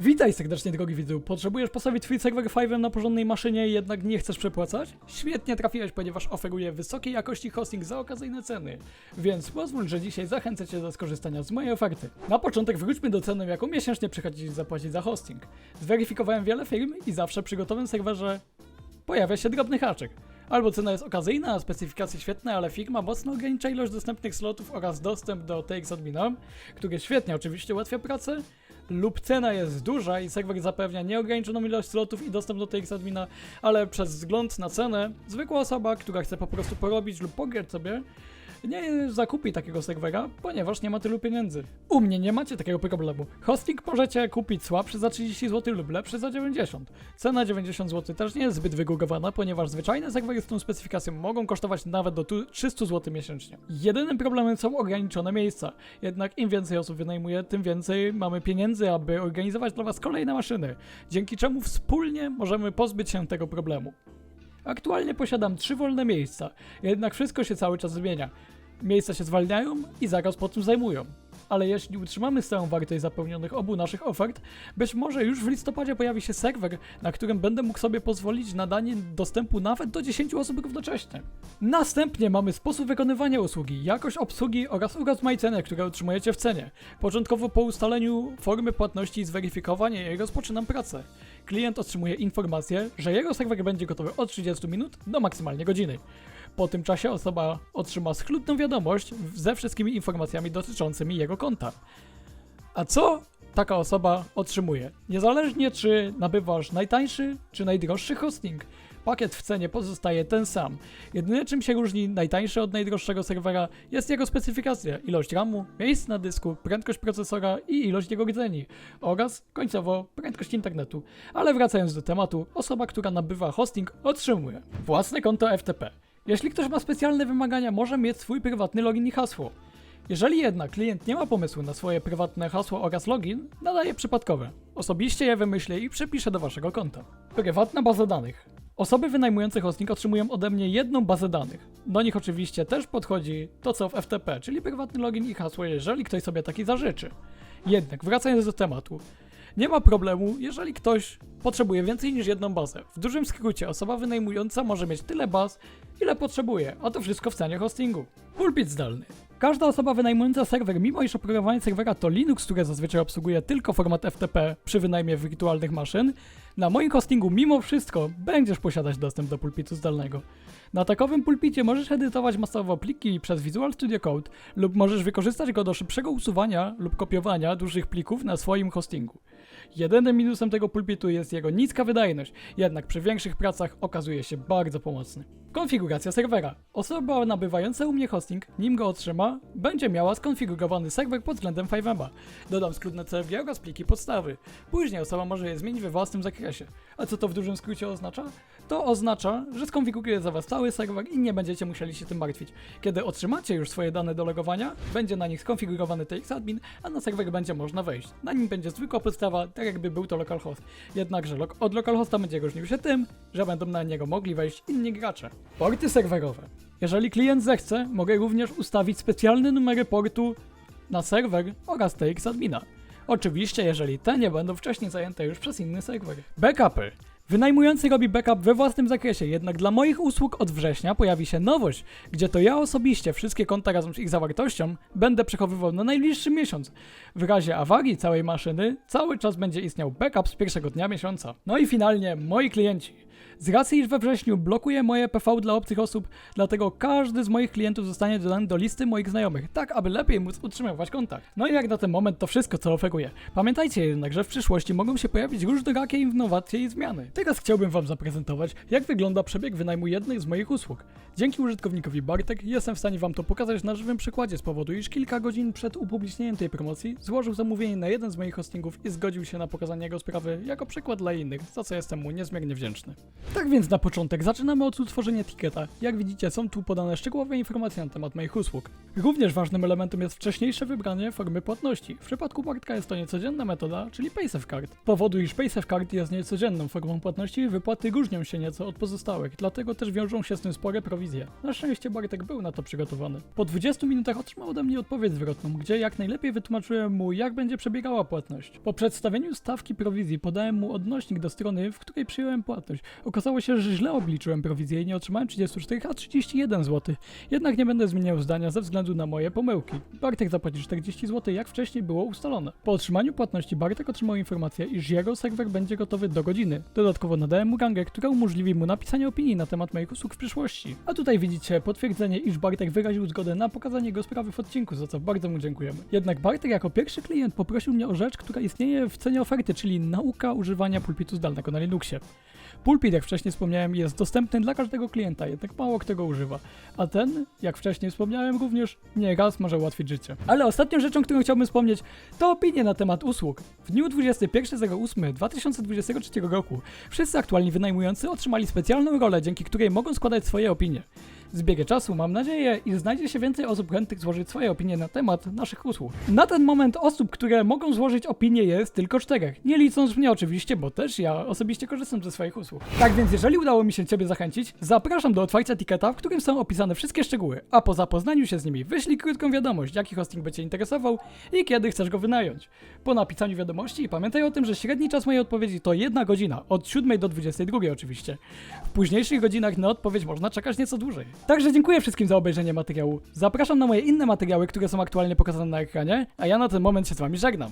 Witaj serdecznie drogi widzu. Potrzebujesz postawić twój serwer 5 na porządnej maszynie jednak nie chcesz przepłacać? Świetnie trafiłeś, ponieważ oferuję wysokiej jakości hosting za okazyjne ceny. Więc pozwól, że dzisiaj zachęcę cię do skorzystania z mojej oferty. Na początek wróćmy do ceny, jaką miesięcznie przychodzi ci zapłacić za hosting. Zweryfikowałem wiele firm i zawsze przy gotowym serwerze pojawia się drobny haczyk. Albo cena jest okazyjna, a specyfikacje świetne, ale firma mocno ogranicza ilość dostępnych slotów oraz dostęp do TX admina, który świetnie oczywiście ułatwia pracę, lub cena jest duża i serwer zapewnia nieograniczoną ilość slotów i dostęp do TX admina, ale przez wzgląd na cenę, zwykła osoba, która chce po prostu porobić lub pograć sobie, nie zakupi takiego serwera, ponieważ nie ma tylu pieniędzy. U mnie nie macie takiego problemu. Hosting możecie kupić słabszy za 30 zł lub lepszy za 90. Cena 90 zł też nie jest zbyt wygórowana, ponieważ zwyczajne serwery z tą specyfikacją mogą kosztować nawet do tu- 300 zł miesięcznie. Jedynym problemem są ograniczone miejsca. Jednak im więcej osób wynajmuje, tym więcej mamy pieniędzy, aby organizować dla Was kolejne maszyny, dzięki czemu wspólnie możemy pozbyć się tego problemu. Aktualnie posiadam trzy wolne miejsca, jednak wszystko się cały czas zmienia. Miejsca się zwalniają i zaraz po tym zajmują. Ale jeśli utrzymamy stałą wartość zapełnionych obu naszych ofert, być może już w listopadzie pojawi się serwer, na którym będę mógł sobie pozwolić na danie dostępu nawet do 10 osób równocześnie. Następnie mamy sposób wykonywania usługi, jakość obsługi oraz urozmaicenie, które otrzymujecie w cenie. Początkowo po ustaleniu formy płatności i zweryfikowania rozpoczynam pracę. Klient otrzymuje informację, że jego serwer będzie gotowy od 30 minut do maksymalnie godziny. Po tym czasie osoba otrzyma schludną wiadomość ze wszystkimi informacjami dotyczącymi jego konta. A co taka osoba otrzymuje? Niezależnie czy nabywasz najtańszy czy najdroższy hosting, pakiet w cenie pozostaje ten sam. Jedyne czym się różni najtańszy od najdroższego serwera jest jego specyfikacja, ilość RAMu, miejsc na dysku, prędkość procesora i ilość jego rdzeni oraz końcowo prędkość internetu. Ale wracając do tematu, osoba, która nabywa hosting otrzymuje własne konto FTP. Jeśli ktoś ma specjalne wymagania, może mieć swój prywatny login i hasło. Jeżeli jednak klient nie ma pomysłu na swoje prywatne hasło oraz login, nadaje przypadkowe. Osobiście je wymyślę i przypiszę do waszego konta. Prywatna baza danych. Osoby wynajmujące hosting otrzymują ode mnie jedną bazę danych. Do nich oczywiście też podchodzi to co w FTP, czyli prywatny login i hasło, jeżeli ktoś sobie taki zażyczy. Jednak wracając do tematu, nie ma problemu, jeżeli ktoś potrzebuje więcej niż jedną bazę. W dużym skrócie, osoba wynajmująca może mieć tyle baz, ile potrzebuje, a to wszystko w cenie hostingu. Pulpit zdalny. Każda osoba wynajmująca serwer, mimo iż oprogramowanie serwera to Linux, które zazwyczaj obsługuje tylko format FTP przy wynajmie wirtualnych maszyn, na moim hostingu mimo wszystko będziesz posiadać dostęp do pulpitu zdalnego. Na takowym pulpicie możesz edytować masowo pliki przez Visual Studio Code lub możesz wykorzystać go do szybszego usuwania lub kopiowania dużych plików na swoim hostingu. Jedynym minusem tego pulpitu jest jego niska wydajność, jednak przy większych pracach okazuje się bardzo pomocny. Konfiguracja serwera. Osoba nabywająca u mnie hosting, nim go otrzyma, będzie miała skonfigurowany serwer pod względem 5M'a. Dodam skrót na CFG oraz pliki podstawy. Później osoba może je zmienić we własnym zakresie. A co to w dużym skrócie oznacza? To oznacza, że skonfiguruje za Was cały serwer i nie będziecie musieli się tym martwić. Kiedy otrzymacie już swoje dane do logowania, będzie na nich skonfigurowany TX-admin, a na serwer będzie można wejść. Na nim będzie zwykła podstawa, tak jakby był to localhost. Jednakże od localhosta będzie różnił się tym, że będą na niego mogli wejść inni gracze. Porty serwerowe. Jeżeli klient zechce, mogę również ustawić specjalne numery portu na serwer oraz TX-admina. Oczywiście, jeżeli te nie będą wcześniej zajęte już przez inny serwer. Backupy. Wynajmujący robi backup we własnym zakresie, jednak dla moich usług od września pojawi się nowość, gdzie to ja osobiście wszystkie konta razem z ich zawartością będę przechowywał na najbliższy miesiąc. W razie awarii całej maszyny cały czas będzie istniał backup z pierwszego dnia miesiąca. No i finalnie moi klienci. Z racji, iż we wrześniu blokuję moje PV dla obcych osób, dlatego każdy z moich klientów zostanie dodany do listy moich znajomych, tak aby lepiej móc utrzymywać kontakt. No i jak na ten moment to wszystko, co oferuję. Pamiętajcie jednak, że w przyszłości mogą się pojawić różnorakie innowacje i zmiany. Teraz chciałbym Wam zaprezentować, jak wygląda przebieg wynajmu jednej z moich usług. Dzięki użytkownikowi Bartek jestem w stanie Wam to pokazać na żywym przykładzie z powodu, iż kilka godzin przed upublicznieniem tej promocji złożył zamówienie na jeden z moich hostingów i zgodził się na pokazanie jego sprawy jako przykład dla innych, za co jestem mu niezmiernie wdzięczny. Tak więc na początek zaczynamy od utworzenia etykieta. Jak widzicie są tu podane szczegółowe informacje na temat moich usług. Również ważnym elementem jest wcześniejsze wybranie formy płatności. W przypadku Bartka jest to niecodzienna metoda, czyli PaySafeCard. Powodu iż PaySafeCard jest niecodzienną formą płatności, wypłaty różnią się nieco od pozostałych, dlatego też wiążą się z tym spore prowizje. Na szczęście Bartek był na to przygotowany. Po 20 minutach otrzymał ode mnie odpowiedź zwrotną, gdzie jak najlepiej wytłumaczyłem mu jak będzie przebiegała płatność. Po przedstawieniu stawki prowizji podałem mu odnośnik do strony, w której przyjąłem płatność. Okazało się, że źle obliczyłem prowizję i nie otrzymałem 34, a 31 zł. Jednak nie będę zmieniał zdania ze względu na moje pomyłki. Bartek zapłaci 40 zł, jak wcześniej było ustalone. Po otrzymaniu płatności Bartek otrzymał informację, iż jego serwer będzie gotowy do godziny. Dodatkowo nadałem mu rangę, która umożliwi mu napisanie opinii na temat moich usług w przyszłości. A tutaj widzicie potwierdzenie, iż Bartek wyraził zgodę na pokazanie jego sprawy w odcinku, za co bardzo mu dziękujemy. Jednak Bartek jako pierwszy klient poprosił mnie o rzecz, która istnieje w cenie oferty, czyli nauka używania pulpitu zdalnego na Linuxie. Pulpit, jak wcześniej wspomniałem, jest dostępny dla każdego klienta, jednak mało kto go używa. A ten, jak wcześniej wspomniałem, również nie raz może ułatwić życie. Ale ostatnią rzeczą, którą chciałbym wspomnieć, to opinie na temat usług. W dniu 21.08.2023 roku wszyscy aktualni wynajmujący otrzymali specjalną rolę, dzięki której mogą składać swoje opinie. Z biegiem czasu mam nadzieję, iż znajdzie się więcej osób chętnych złożyć swoje opinie na temat naszych usług. Na ten moment osób, które mogą złożyć opinie jest tylko czterech. Nie licząc mnie oczywiście, bo też ja osobiście korzystam ze swoich usług. Tak więc jeżeli udało mi się Ciebie zachęcić, zapraszam do otwarcia etykieta, w którym są opisane wszystkie szczegóły, a po zapoznaniu się z nimi wyślij krótką wiadomość, jaki hosting by Cię interesował i kiedy chcesz go wynająć. Po napisaniu wiadomości pamiętaj o tym, że średni czas mojej odpowiedzi to jedna godzina, od 7 do 22 oczywiście. W późniejszych godzinach na odpowiedź można czekać nieco dłużej. Także dziękuję wszystkim za obejrzenie materiału. Zapraszam na moje inne materiały, które są aktualnie pokazane na ekranie, a ja na ten moment się z Wami żegnam.